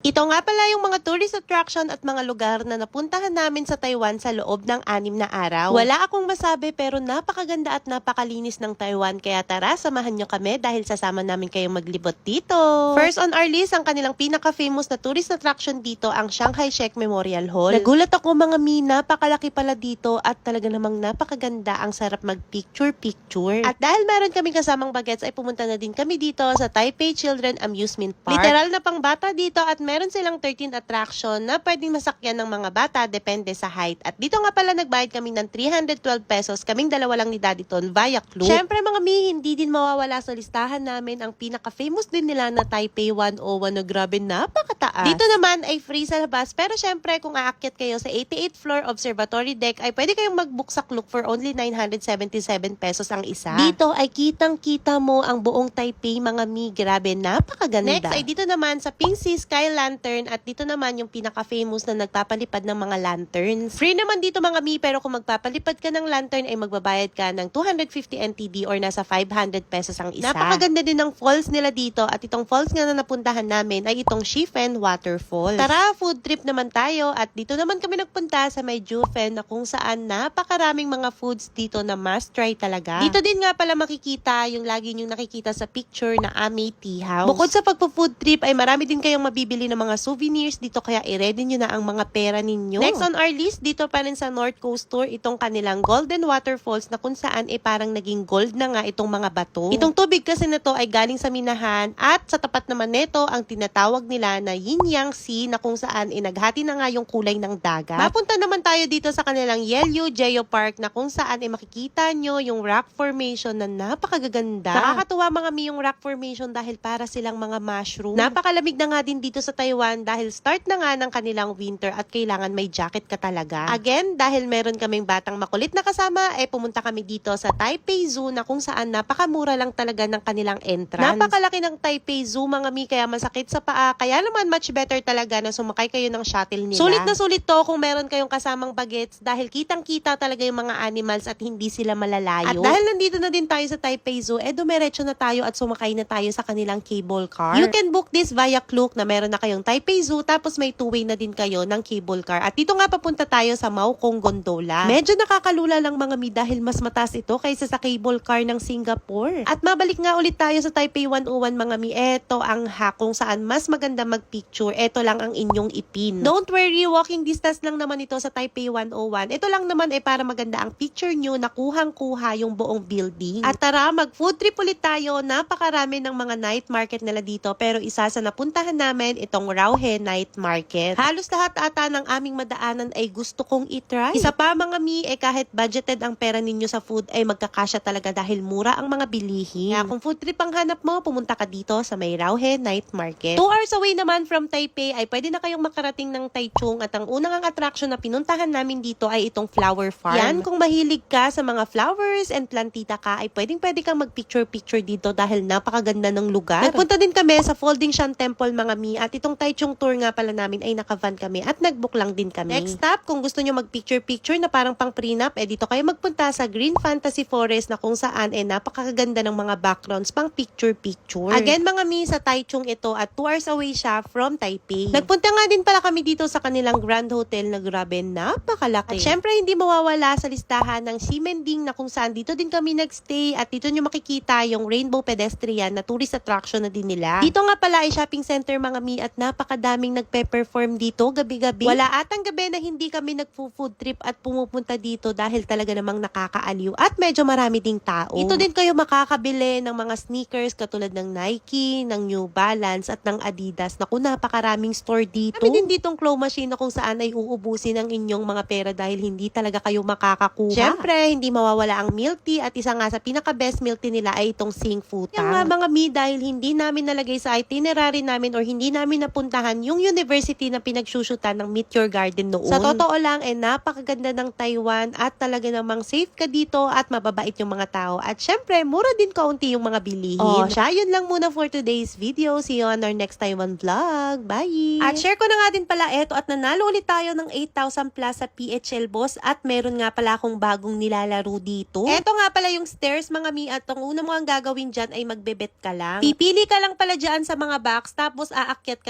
Ito nga pala yung mga tourist attraction at mga lugar na napuntahan namin sa Taiwan sa loob ng anim na araw. Wala akong masabi pero napakaganda at napakalinis ng Taiwan kaya tara samahan nyo kami dahil sasama namin kayong maglibot dito. First on our list, ang kanilang pinaka-famous na tourist attraction dito ang Shanghai Shek Memorial Hall. Nagulat ako mga mi, napakalaki pala dito at talaga namang napakaganda ang sarap mag-picture-picture. At dahil meron kaming kasamang bagets ay pumunta na din kami dito sa Taipei Children Amusement Park. Literal na pang bata dito at meron silang 13 attraction na pwedeng masakyan ng mga bata depende sa height. At dito nga pala nagbayad kami ng 312 pesos, kaming dalawa lang ni Daddy Ton via Klook. Syempre mga mi, hindi din mawawala sa listahan namin ang pinaka-famous din nila na Taipei 101 na grabe napakataas. Dito naman ay free sa labas pero syempre kung aakyat kayo sa 88th floor observatory deck ay pwede kayong mag-book sa Klook for only 977 pesos ang isa. Dito ay kitang-kita mo ang buong Taipei mga mi, grabe napakaganda. Next ay dito naman sa Pink Sea Sky Lantern at dito naman yung pinaka-famous na nagpapalipad ng mga lanterns. Free naman dito mga mi pero kung magpapalipad ka ng lantern ay magbabayad ka ng 250 NTD or nasa 500 pesos ang isa. Napakaganda din ng falls nila dito at itong falls nga na napuntahan namin ay itong Shifen Waterfall. Tara, food trip naman tayo at dito naman kami nagpunta sa may Jufen na kung saan napakaraming mga foods dito na must try talaga. Dito din nga pala makikita yung lagi nyo nakikita sa picture na Ame Tea House. Bukod sa pagpo-food trip ay marami din kayong mabibili ng mga souvenirs dito kaya i-ready nyo na ang mga pera ninyo. Next on our list, dito pa rin sa North Coast Tour, itong kanilang Golden Waterfalls na kung saan ay parang naging gold na nga itong mga bato. Itong tubig kasi na to ay galing sa minahan at sa tapat naman nito ang tinatawag nila na Yin Yang Sea na kung saan inaghati na nga yung kulay ng dagat. Mapunta naman tayo dito sa kanilang Yelyu Geo Park na kung saan ay makikita nyo yung rock formation na napakagaganda. Nakakatuwa mga mi yung rock formation dahil para silang mga mushroom. Napakalamig na nga din dito sa Taiwan dahil start na nga ng kanilang winter at kailangan may jacket ka talaga. Again, dahil meron kaming batang makulit na kasama, eh pumunta kami dito sa Taipei Zoo na kung saan napakamura lang talaga ng kanilang entrance. Napakalaki ng Taipei Zoo mga mi kaya masakit sa paa. Kaya naman much better talaga na sumakay kayo ng shuttle nila. Sulit na sulit to kung meron kayong kasamang bagets dahil kitang-kita talaga yung mga animals at hindi sila malalayo. At dahil nandito na din tayo sa Taipei Zoo, eh dumiretso na tayo at sumakay na tayo sa kanilang cable car. You can book this via Klook na meron na kayong Taipei Zoo tapos may two-way na din kayo ng cable car. At dito nga papunta tayo sa Maokong Gondola. Medyo nakakalula lang mga mi dahil mas mataas ito kaysa sa cable car ng Singapore. At mabalik nga ulit tayo sa Taipei 101 mga mi. Eto ang hack kung saan mas maganda mag-picture. Eto lang ang inyong ipin. Don't worry, walking distance lang naman ito sa Taipei 101. Ito lang naman ay para maganda ang picture nyo na kuhang-kuha yung buong building. At tara, mag-food trip ulit tayo. Napakarami ng mga night market nila dito. Pero isa sa napuntahan namin, itong Rauhe Night Market. Halos lahat ata ng aming madaanan ay gusto kong itry. Isa pa mga mi, eh kahit budgeted ang pera ninyo sa food ay magkakasya talaga dahil mura ang mga bilihin. Kaya kung food trip ang hanap mo, pumunta ka dito sa may Rauhe Night Market. Two hours away naman from Taipei ay pwede na kayong makarating ng Taichung at ang unang ang attraction na pinuntahan namin dito ay itong flower farm. Yan, kung mahilig ka sa mga flowers and plantita ka, ay pwedeng pwede kang mag-picture-picture dito dahil napakaganda ng lugar. Nagpunta din kami sa Folding Shan Temple mga mi at itong Taichung tour nga pala namin ay nakavan kami at nagbook lang din kami. Next stop, kung gusto nyo mag-picture-picture na parang pang prenup, eh dito kayo magpunta sa Green Fantasy Forest na kung saan eh napakaganda ng mga backgrounds pang picture-picture. Again mga mi, sa Taichung ito at 2 hours away siya from Taipei. Nagpunta nga din pala kami dito sa kanilang Grand Hotel na grabe, napakalaki. At syempre hindi mawawala sa listahan ng Ximending na kung saan dito din kami nagstay at dito nyo makikita yung Rainbow Pedestrian na tourist attraction na din nila. Dito nga pala ay shopping center mga mi at napakadaming nagpe-perform dito gabi-gabi. Wala atang gabi na hindi kami nagfo-food trip at pumupunta dito dahil talaga namang nakakaaliw at medyo marami ding tao. Dito din kayo makakabili ng mga sneakers katulad ng Nike, ng New Balance at ng Adidas. Naku, napakaraming store dito. Kami din ditong claw machine na kung saan ay uubusin ang inyong mga pera dahil hindi talaga kayo makakakuha. Siyempre, hindi mawawala ang milk tea at isa nga sa pinaka-best milk tea nila ay itong Sing Futa. Yung nga mga mi dahil hindi namin nalagay sa itinerary namin or hindi namin napuntahan yung university na pinagsusutan ng Meteor Garden noon. Sa totoo lang, eh napakaganda ng Taiwan at talaga namang safe ka dito at mababait yung mga tao. At syempre, mura din kaunti yung mga bilihin. Oh, siya, yun lang muna for today's video. See you on our next Taiwan vlog. Bye! At share ko na nga din pala eto at nanalo ulit tayo ng 8,000 plus sa PHL Boss at meron nga pala akong bagong nilalaro dito. Eto nga pala yung stairs mga mi at ang una mo ang gagawin dyan ay magbebet ka lang. Pipili ka lang pala dyan sa mga box tapos aakyat ka